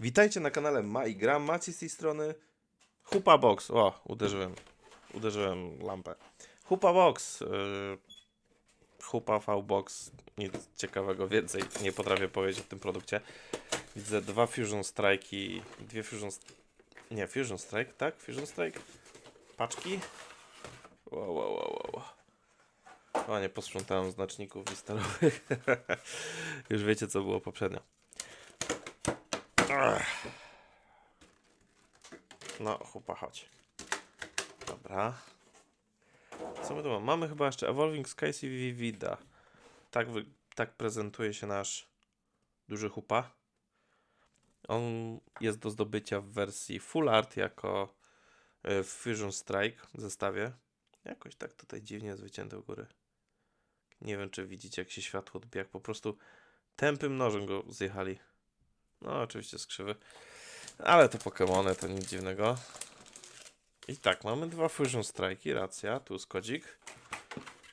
Witajcie na kanale Ma i z tej strony Hupa Box. O, uderzyłem. Uderzyłem lampę. Hupa Box. Yy, Hupa V Box. Nic ciekawego więcej nie potrafię powiedzieć o tym produkcie. Widzę dwa Fusion Strike'i. Dwie Fusion. Nie, Fusion Strike, tak? Fusion Strike. Paczki. Wow, wow, wow, wow. O, nie posprzątałem znaczników listerowych. Już wiecie, co było poprzednio. No, chupa, chodź. Dobra. Co my tu mamy? Mamy chyba jeszcze Evolving Skies i Vivida. Tak, wy, tak prezentuje się nasz duży chupa. On jest do zdobycia w wersji Full Art jako w Fusion Strike zestawie. Jakoś tak tutaj dziwnie jest wycięte u góry. Nie wiem, czy widzicie, jak się światło odbija. Po prostu tępym nożem go zjechali. No, oczywiście skrzywy. Ale to Pokémony, to nic dziwnego. I tak, mamy dwa Fusion Strike'i, racja, tu jest kodzik.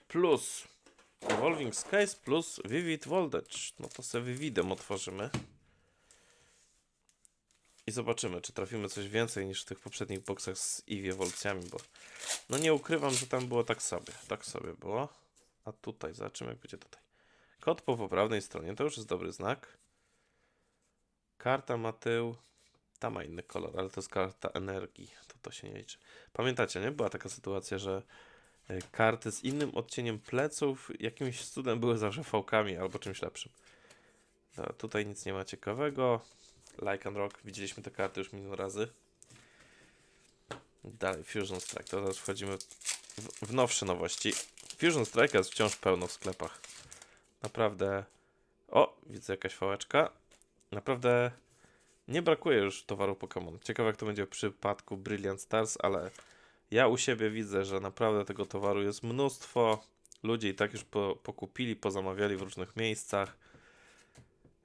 Plus Evolving Skies plus Vivid Voltage. No to sobie Vividem otworzymy. I zobaczymy, czy trafimy coś więcej niż w tych poprzednich boksach z Eevee ewolucjami, bo no nie ukrywam, że tam było tak sobie. Tak sobie było. A tutaj, zobaczymy jak będzie tutaj. Kod po poprawnej stronie, to już jest dobry znak. Karta ma tył. Ta ma inny kolor, ale to jest karta energii. To to się nie liczy. Pamiętacie, nie? Była taka sytuacja, że y, karty z innym odcieniem pleców jakimś cudem były zawsze fałkami albo czymś lepszym. No, tutaj nic nie ma ciekawego. Like and Rock. Widzieliśmy te karty już milion razy. Dalej, Fusion Strike. To teraz wchodzimy w, w nowsze nowości. Fusion Strike jest wciąż pełno w sklepach. Naprawdę. O, widzę jakaś fałeczka. Naprawdę nie brakuje już towaru Pokémon. Ciekawe jak to będzie w przypadku Brilliant Stars, ale ja u siebie widzę, że naprawdę tego towaru jest mnóstwo. Ludzie i tak już po, pokupili, pozamawiali w różnych miejscach.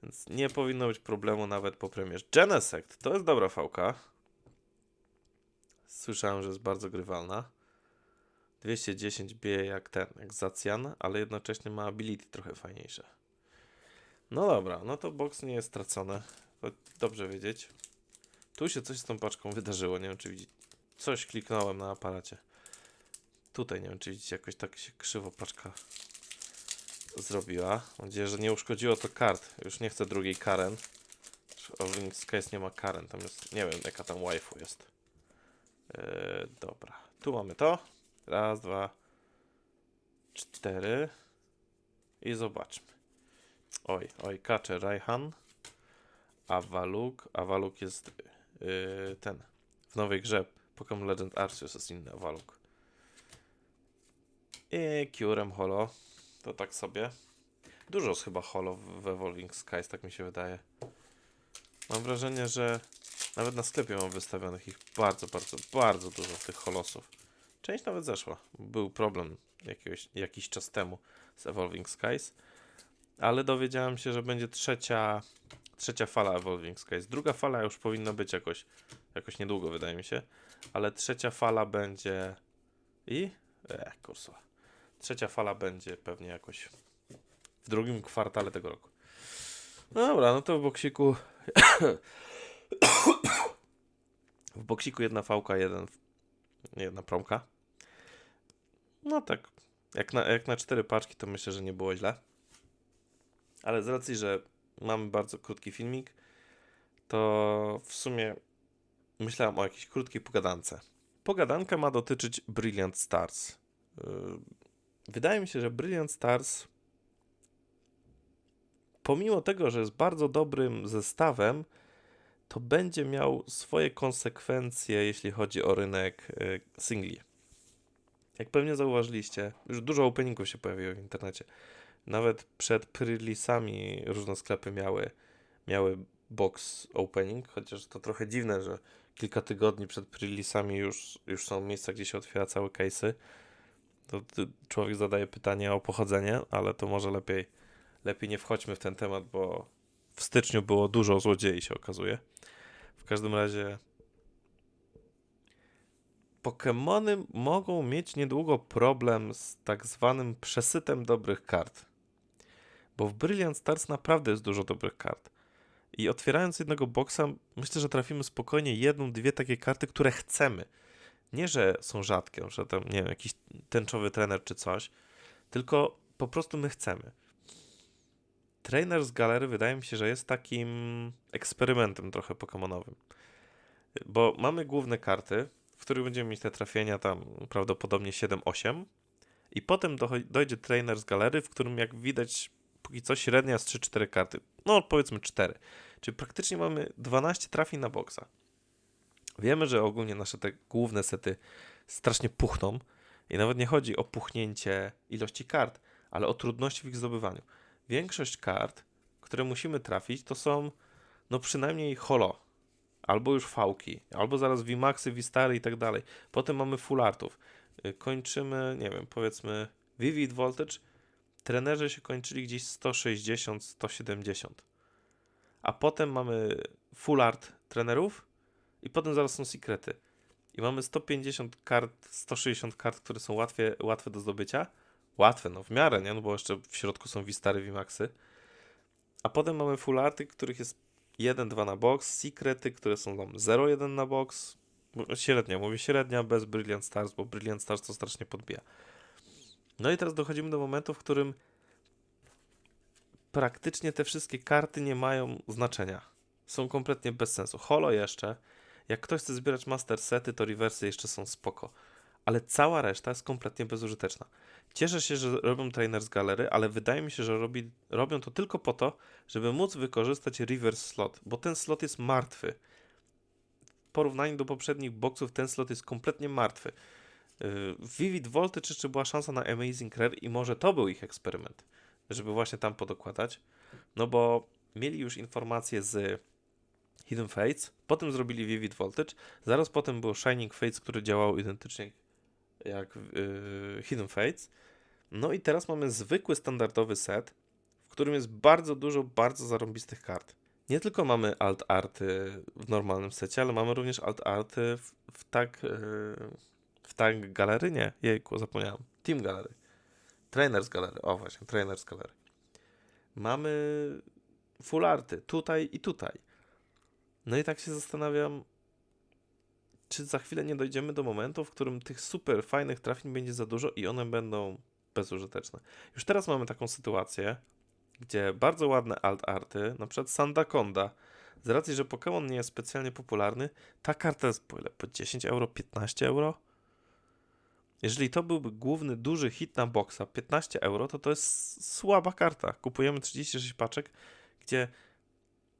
Więc nie powinno być problemu nawet po premierze. Genesect to jest dobra fałka. Słyszałem, że jest bardzo grywalna. 210 bije jak ten, jak Zacian, ale jednocześnie ma ability trochę fajniejsze. No dobra, no to box nie jest stracony. Dobrze wiedzieć. Tu się coś z tą paczką wydarzyło, nie wiem czy widzicie. Coś kliknąłem na aparacie. Tutaj nie wiem czy widzicie, jakoś tak się krzywo paczka zrobiła. Mam nadzieję, że nie uszkodziło to kart. Już nie chcę drugiej Karen. Orwing Skies nie ma Karen, tam jest, nie wiem jaka tam waifu jest. Yy, dobra, tu mamy to. Raz, dwa, cztery. I zobaczmy. Oj, oj, Kacze Raihan. Awaluk. Awaluk jest yy, ten. W nowej grze Pokémon Legend Arceus jest inny Awaluk. I Kyurem Holo. To tak sobie. Dużo jest chyba Holo w Evolving Skies, tak mi się wydaje. Mam wrażenie, że nawet na sklepie mam wystawionych ich bardzo, bardzo, bardzo dużo tych holosów. Część nawet zeszła. Był problem jakiegoś, jakiś czas temu z Evolving Skies. Ale dowiedziałem się, że będzie trzecia, trzecia fala Evolving Skies. Druga fala już powinna być jakoś, jakoś niedługo, wydaje mi się. Ale trzecia fala będzie. I. E, kursa. Trzecia fala będzie pewnie jakoś w drugim kwartale tego roku. No dobra, no to w boksiku. w boksiku jedna fałka, jeden. Jedna promka. No tak. Jak na, jak na cztery paczki, to myślę, że nie było źle. Ale z racji, że mamy bardzo krótki filmik, to w sumie myślałem o jakiejś krótkiej pogadance. Pogadanka ma dotyczyć Brilliant Stars. Yy, Wydaje mi się, że Brilliant Stars, pomimo tego, że jest bardzo dobrym zestawem, to będzie miał swoje konsekwencje, jeśli chodzi o rynek y, singli. Jak pewnie zauważyliście, już dużo openingów się pojawiło w internecie. Nawet przed releasami różne sklepy miały, miały box opening, chociaż to trochę dziwne, że kilka tygodni przed releasami już, już są miejsca, gdzie się otwiera całe case'y. To człowiek zadaje pytanie o pochodzenie, ale to może lepiej, lepiej nie wchodźmy w ten temat, bo w styczniu było dużo złodziei, się okazuje. W każdym razie Pokemony mogą mieć niedługo problem z tak zwanym przesytem dobrych kart. Bo w Brilliant Stars naprawdę jest dużo dobrych kart. I otwierając jednego boksa, myślę, że trafimy spokojnie jedną, dwie takie karty, które chcemy. Nie, że są rzadkie, że tam, nie wiem, jakiś tęczowy trener czy coś, tylko po prostu my chcemy. Trainer z galery wydaje mi się, że jest takim eksperymentem trochę pokemonowym. Bo mamy główne karty, w których będziemy mieć te trafienia tam prawdopodobnie 7-8 i potem dojdzie trainer z galery, w którym jak widać póki co średnia z 3-4 karty. No powiedzmy 4. Czyli praktycznie mamy 12 trafień na boksa. Wiemy, że ogólnie nasze te główne sety strasznie puchną i nawet nie chodzi o puchnięcie ilości kart, ale o trudności w ich zdobywaniu. Większość kart, które musimy trafić, to są no przynajmniej holo, albo już fałki, albo zaraz VMAXy, V-Stary i tak dalej. Potem mamy full artów. Y, Kończymy, nie wiem, powiedzmy Vivid Voltage, trenerzy się kończyli gdzieś 160, 170. A potem mamy full art trenerów i potem zaraz są sekrety. I mamy 150 kart, 160 kart, które są łatwie, łatwe do zdobycia. Łatwe, no w miarę, nie? No bo jeszcze w środku są V-Stary, V-Maxy. A potem mamy full arty, których jest 1-2 na box, sekrety, które są tam 0-1 na box. Bo- Średnia, mówię średnia bez Brilliant Stars, bo Brilliant Stars to strasznie podbija. No i teraz dochodzimy do momentu, w którym praktycznie te wszystkie karty nie mają znaczenia. Są kompletnie bez sensu. Holo jeszcze, jak ktoś chce zbierać master sety, to reversy jeszcze są spoko. Ale cała reszta jest kompletnie bezużyteczna. Cieszę się, że robią trainer z galery, ale wydaje mi się, że robi, robią to tylko po to, żeby móc wykorzystać reverse slot, bo ten slot jest martwy. W porównaniu do poprzednich boxów ten slot jest kompletnie martwy. W Vivid Voltage jeszcze była szansa na Amazing Rare i może to był ich eksperyment, żeby właśnie tam podokładać, no bo mieli już informacje z Hidden Fates, potem zrobili Vivid Voltage, zaraz potem było Shining Fates, który działał identycznie jak yy, Hidden Fates, no i teraz mamy zwykły, standardowy set, w którym jest bardzo dużo bardzo zarąbistych kart. Nie tylko mamy alt arty w normalnym secie, ale mamy również alt arty w, w tak yy, w tak galery? Nie, jejku, zapomniałem. Team galery. Trainers galery. O właśnie, trainers galery. Mamy full arty tutaj i tutaj. No i tak się zastanawiam, czy za chwilę nie dojdziemy do momentu, w którym tych super fajnych trafień będzie za dużo i one będą bezużyteczne. Już teraz mamy taką sytuację, gdzie bardzo ładne alt arty, na przykład Sandaconda, z racji, że Pokémon nie jest specjalnie popularny, ta karta jest po ile? Po 10 euro, 15 euro? Jeżeli to byłby główny, duży hit na boxa, 15 euro, to to jest słaba karta. Kupujemy 36 paczek, gdzie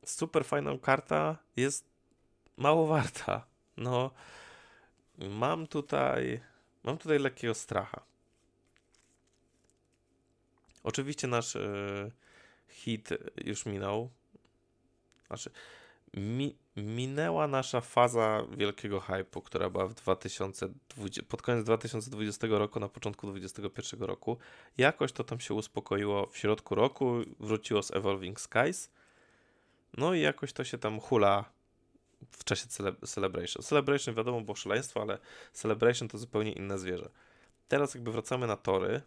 super fajna karta jest mało warta. No, mam tutaj, mam tutaj lekkiego stracha. Oczywiście nasz e, hit już minął. Znaczy, mi, minęła nasza faza wielkiego hypu, która była w 2020, pod koniec 2020 roku, na początku 2021 roku. Jakoś to tam się uspokoiło w środku roku, wróciło z Evolving Skies. No i jakoś to się tam hula w czasie cele- Celebration. Celebration wiadomo było szaleństwo, ale Celebration to zupełnie inne zwierzę. Teraz jakby wracamy na tory.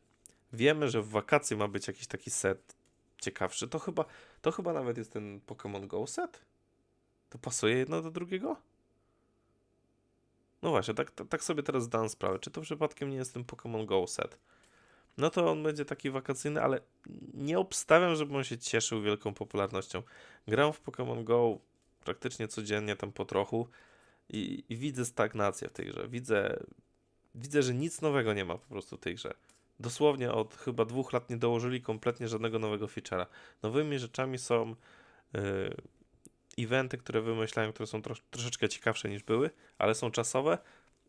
Wiemy, że w wakacje ma być jakiś taki set ciekawszy. To chyba, to chyba nawet jest ten Pokémon Go set. To pasuje jedno do drugiego? No właśnie, tak, tak, sobie teraz zdałem sprawę. Czy to przypadkiem nie jest ten Pokémon Go set? No to on będzie taki wakacyjny, ale nie obstawiam, żeby on się cieszył wielką popularnością. Gram w Pokémon Go praktycznie codziennie, tam po trochu i, i widzę stagnację w tej grze. Widzę, widzę, że nic nowego nie ma po prostu w tej grze. Dosłownie od chyba dwóch lat nie dołożyli kompletnie żadnego nowego feature'a. Nowymi rzeczami są yy, eventy, które wymyślają, które są trosz, troszeczkę ciekawsze niż były, ale są czasowe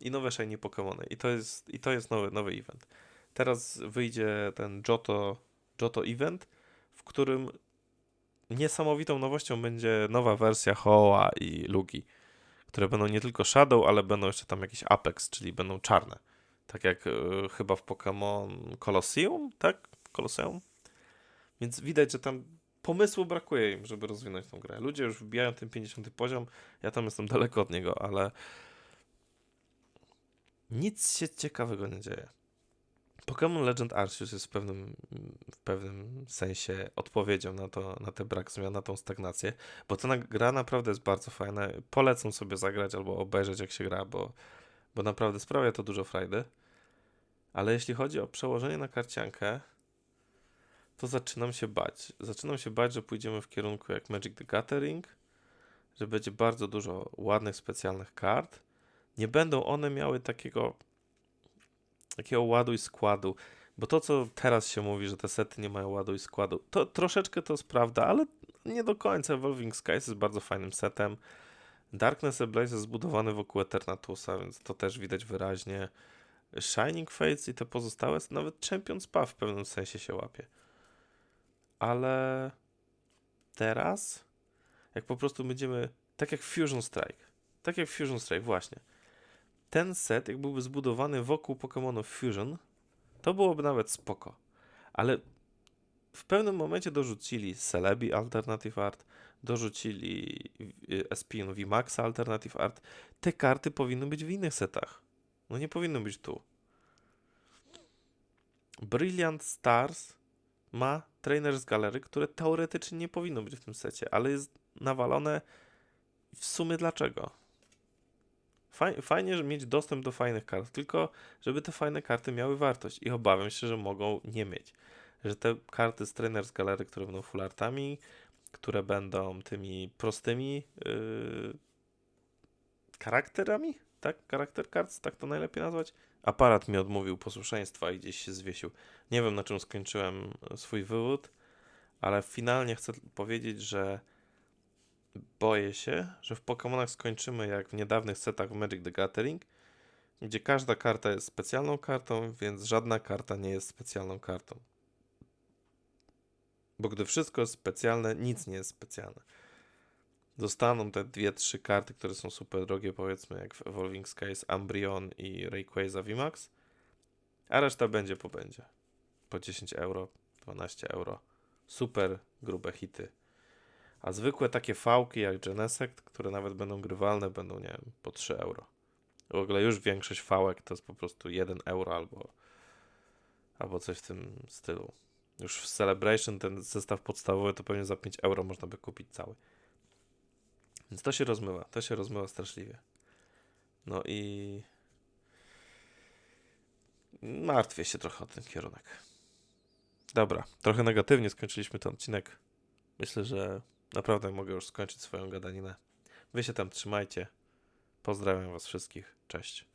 i nowe shiny Pokémony. I to jest, i to jest nowy, nowy event. Teraz wyjdzie ten Johto, Johto event, w którym niesamowitą nowością będzie nowa wersja Hoa i Lugi, które będą nie tylko Shadow, ale będą jeszcze tam jakieś Apex, czyli będą czarne. Tak jak y, chyba w Pokémon Colosseum, tak? Colosseum? Więc widać, że tam pomysłu brakuje im, żeby rozwinąć tą grę. Ludzie już wbijają ten 50 poziom, ja tam jestem daleko od niego, ale nic się ciekawego nie dzieje. Pokémon Legend Arceus jest w pewnym, w pewnym sensie odpowiedzią na, to, na ten brak zmian, na tą stagnację, bo ta gra naprawdę jest bardzo fajna. Polecam sobie zagrać albo obejrzeć jak się gra, bo, bo naprawdę sprawia to dużo frajdy. Ale jeśli chodzi o przełożenie na karciankę, to zaczynam się bać. Zaczynam się bać, że pójdziemy w kierunku jak Magic the Gathering, że będzie bardzo dużo ładnych, specjalnych kart. Nie będą one miały takiego takiego ładu i składu. Bo to, co teraz się mówi, że te sety nie mają ładu i składu, to troszeczkę to jest prawda, ale nie do końca. Evolving Skies jest bardzo fajnym setem. Darkness Ablaze jest zbudowany wokół Eternatusa, więc to też widać wyraźnie. Shining Fates i te pozostałe, nawet Champions Path w pewnym sensie się łapie. Ale teraz, jak po prostu będziemy, tak jak Fusion Strike, tak jak Fusion Strike, właśnie ten set, jak byłby zbudowany wokół Pokémonów Fusion, to byłoby nawet spoko. Ale w pewnym momencie dorzucili Celebi Alternative Art, dorzucili y, Espin VMAX Alternative Art. Te karty powinny być w innych setach. No nie powinny być tu. Brilliant Stars ma Trainers Gallery, które teoretycznie nie powinno być w tym secie, ale jest nawalone w sumie dlaczego? Faj, fajnie, że mieć dostęp do fajnych kart, tylko żeby te fajne karty miały wartość i obawiam się, że mogą nie mieć. Że te karty z Trainers Gallery, które będą full artami, które będą tymi prostymi yy, charakterami, tak? Charakter cards, tak to najlepiej nazwać? Aparat mi odmówił posłuszeństwa i gdzieś się zwiesił. Nie wiem, na czym skończyłem swój wywód, ale finalnie chcę powiedzieć, że boję się, że w Pokémonach skończymy jak w niedawnych setach Magic the Gathering, gdzie każda karta jest specjalną kartą, więc żadna karta nie jest specjalną kartą. Bo gdy wszystko jest specjalne, nic nie jest specjalne. Zostaną te dwie, trzy karty, które są super drogie, powiedzmy jak w Evolving Skies, Ambryon i Rayquaza VMAX, a reszta będzie po będzie. Po 10 euro, 12 euro. Super grube hity. A zwykłe takie fałki jak Genesect, które nawet będą grywalne, będą, nie wiem, po 3 euro. W ogóle już większość fałek to jest po prostu 1 euro albo, albo coś w tym stylu. Już w Celebration ten zestaw podstawowy to pewnie za 5 euro można by kupić cały. Więc to się rozmywa, to się rozmywa straszliwie. No i martwię się trochę o ten kierunek. Dobra, trochę negatywnie skończyliśmy ten odcinek. Myślę, że naprawdę mogę już skończyć swoją gadaninę. Wy się tam trzymajcie. Pozdrawiam Was wszystkich. Cześć.